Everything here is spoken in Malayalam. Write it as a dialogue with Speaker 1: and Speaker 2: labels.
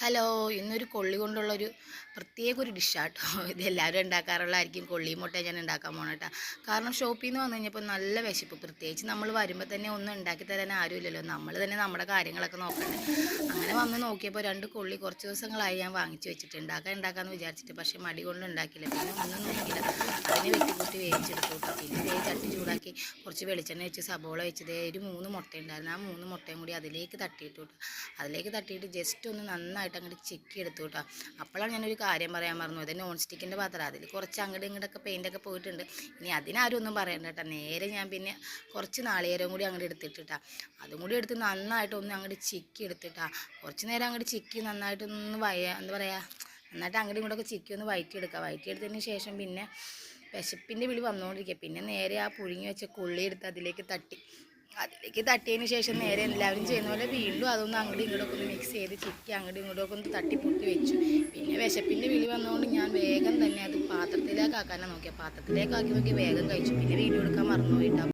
Speaker 1: ഹലോ ഇന്നൊരു കൊള്ളി കൊണ്ടുള്ളൊരു പ്രത്യേക ഒരു ഡിഷാട്ടോ. ഇത് എല്ലാവരും ഉണ്ടാക്കാറുള്ളതായിരിക്കും. കൊള്ളി മുട്ട ഞാൻ ഉണ്ടാക്കാൻ പോകണം കേട്ടോ. കാരണം ഷോപ്പിൽ നിന്ന് വന്നു കഴിഞ്ഞപ്പോൾ നല്ല വിശപ്പ്. പ്രത്യേകിച്ച് നമ്മൾ വരുമ്പോൾ തന്നെ ഒന്നും ഉണ്ടാക്കി തരാൻ ആരുമില്ലല്ലോ. നമ്മൾ തന്നെ നമ്മുടെ കാര്യങ്ങളൊക്കെ നോക്കണ്ടേ. അങ്ങനെ വന്ന് നോക്കിയപ്പോൾ രണ്ട് കൊള്ളി കുറച്ച് ദിവസങ്ങളായി ഞാൻ വാങ്ങിച്ച് വെച്ചിട്ട് ഉണ്ടാക്കാൻ ഉണ്ടാക്കാമെന്ന് വിചാരിച്ചിട്ട് പക്ഷേ മടി കൊണ്ട് ഉണ്ടാക്കില്ല പിന്നെ ഒന്നും നോക്കിയില്ല. അതിനെ വെട്ടിക്കൂട്ടി വേവിച്ചെടുത്തു കേട്ടോ. പിന്നെ ചട്ടി ചൂടാക്കി കുറച്ച് വെളിച്ചെണ്ണ വെച്ച് സബോള വെച്ചത് ഒരു മൂന്ന് മുട്ട ഉണ്ടായിരുന്നു. ആ മൂന്ന് മുട്ടയും കൂടി അതിലേക്ക് തട്ടിയിട്ടു അതിലേക്ക് തട്ടിയിട്ട് ജസ്റ്റ് ഒന്ന് നന്നായിട്ട് അങ്ങോട്ട് ചെക്ക് എടുത്തു കേട്ടോ അപ്പോഴാണ് ഞാനൊരു കാര്യം പറയാൻ മറന്നു അത് നോൺ സ്റ്റിക്കിന്റെ പാത്രം. അതിൽ കുറച്ച് അങ്ങോട്ട് ഇങ്ങോട്ടൊക്കെ പെയിന്റൊക്കെ പോയിട്ടുണ്ട്. ഇനി അതിനാരും ഒന്നും പറയണ്ട കേട്ടോ നേരെ ഞാൻ പിന്നെ കുറച്ച് നാളികേരവും കൂടി അങ്ങോട്ട് എടുത്തിട്ടാ അതും കൂടി എടുത്ത് നന്നായിട്ട് ഒന്ന് അങ്ങോട്ട് ചിക്കി എടുത്തിട്ടാ കുറച്ച് നേരം അങ്ങോട്ട് ചിക്കി നന്നായിട്ടൊന്ന് വയ എന്താ പറയുക നന്നായിട്ട് അങ്ങോട്ടും ഇങ്ങോട്ടൊക്കെ ചിക്കി ഒന്ന് വയറ്റിയെടുക്കുക വയറ്റിയെടുത്തതിന് ശേഷം പിന്നെ വിശപ്പിന്റെ വിളി വന്നുകൊണ്ടിരിക്കുക പിന്നെ നേരെ ആ പുഴുങ്ങി വെച്ച കൊള്ളി എടുത്ത് അതിലേക്ക് തട്ടി. അതിലേക്ക് തട്ടിയതിന് ശേഷം നേരെ എല്ലാവരും ചെയ്യുന്ന പോലെ വീണ്ടും അതൊന്ന് അങ്ങോട്ടും ഇങ്ങോട്ടൊക്കെ ഒന്ന് മിക്സ് ചെയ്ത് ചിക്കി അങ്ങോട്ടും ഇങ്ങോട്ടൊക്കെ ഒന്ന് തട്ടി പൊട്ടി വെച്ചു. പിന്നെ വിശപ്പിന്റെ വിളി വന്നുകൊണ്ട് ഞാൻ വേഗം തന്നെ അത് പാത്രത്തിലേക്ക് ആക്കാനാണ് നോക്കിയത് പാത്രത്തിലേക്ക് ആക്കി നോക്കി വേഗം കഴിച്ചു. പിന്നെ വീണ്ടും എടുക്കാൻ മറന്നുപോയിട്ടാ